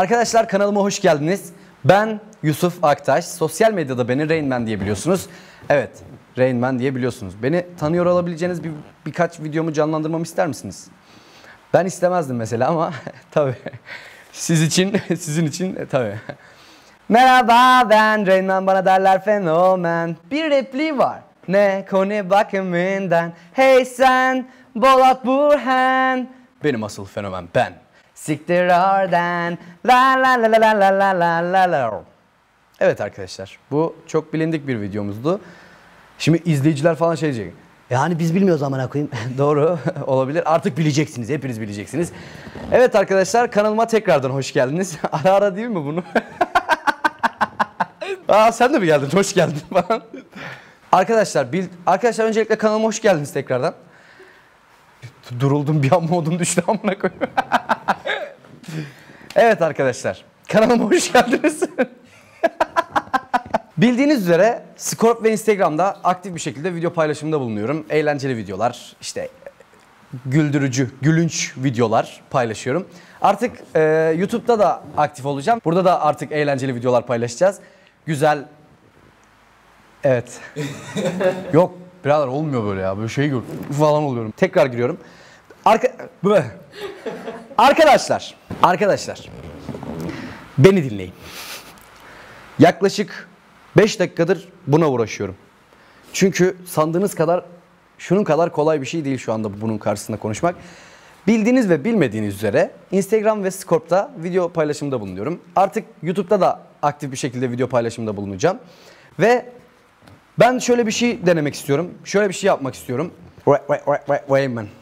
Arkadaşlar kanalıma hoş geldiniz. Ben Yusuf Aktaş. Sosyal medyada beni Rain Man diye biliyorsunuz. Evet, Rain Man diye biliyorsunuz. Beni tanıyor olabileceğiniz bir, birkaç videomu canlandırmamı ister misiniz? Ben istemezdim mesela ama tabii siz için, sizin için e, tabii. Merhaba ben Rain Man bana derler fenomen. Bir repliği var. Ne konu bakımından. Hey sen Bolat Burhan. Benim asıl fenomen ben. Siktir oradan. La la la la la la la la la. Evet arkadaşlar bu çok bilindik bir videomuzdu. Şimdi izleyiciler falan şey diyecek. Yani biz bilmiyoruz amına koyayım. Doğru olabilir. Artık bileceksiniz. Hepiniz bileceksiniz. Evet arkadaşlar kanalıma tekrardan hoş geldiniz. ara ara değil mi bunu? Aa sen de mi geldin? Hoş geldin falan. arkadaşlar bil, arkadaşlar öncelikle kanalıma hoş geldiniz tekrardan. Duruldum bir an modum düştü amına koyayım. Evet arkadaşlar kanalıma hoş geldiniz. Bildiğiniz üzere Scorp ve Instagram'da aktif bir şekilde video paylaşımında bulunuyorum. Eğlenceli videolar, işte güldürücü, gülünç videolar paylaşıyorum. Artık e, YouTube'da da aktif olacağım. Burada da artık eğlenceli videolar paylaşacağız. Güzel. Evet. Yok birader olmuyor böyle ya. Böyle şey gör falan oluyorum. Tekrar giriyorum. Arka... Arkadaşlar, arkadaşlar. Beni dinleyin. Yaklaşık 5 dakikadır buna uğraşıyorum. Çünkü sandığınız kadar şunun kadar kolay bir şey değil şu anda bunun karşısında konuşmak. Bildiğiniz ve bilmediğiniz üzere Instagram ve Scorp'ta video paylaşımında bulunuyorum. Artık YouTube'da da aktif bir şekilde video paylaşımında bulunacağım. Ve ben şöyle bir şey denemek istiyorum. Şöyle bir şey yapmak istiyorum.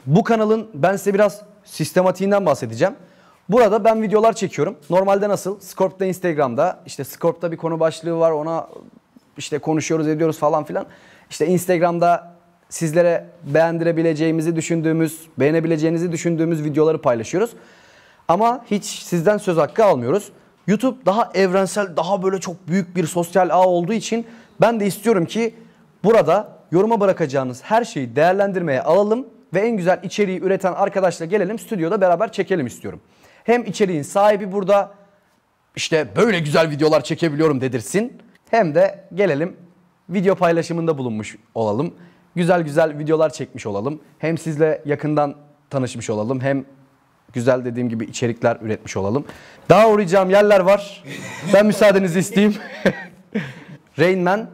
Bu kanalın ben size biraz sistematiğinden bahsedeceğim. Burada ben videolar çekiyorum. Normalde nasıl? Scorp'ta Instagram'da işte Scorp'ta bir konu başlığı var ona işte konuşuyoruz ediyoruz falan filan. İşte Instagram'da sizlere beğendirebileceğimizi düşündüğümüz, beğenebileceğinizi düşündüğümüz videoları paylaşıyoruz. Ama hiç sizden söz hakkı almıyoruz. YouTube daha evrensel, daha böyle çok büyük bir sosyal ağ olduğu için ben de istiyorum ki burada yoruma bırakacağınız her şeyi değerlendirmeye alalım ve en güzel içeriği üreten arkadaşla gelelim stüdyoda beraber çekelim istiyorum. Hem içeriğin sahibi burada işte böyle güzel videolar çekebiliyorum dedirsin. Hem de gelelim video paylaşımında bulunmuş olalım. Güzel güzel videolar çekmiş olalım. Hem sizle yakından tanışmış olalım hem güzel dediğim gibi içerikler üretmiş olalım. Daha uğrayacağım yerler var. Ben müsaadenizi isteyeyim. Rain Man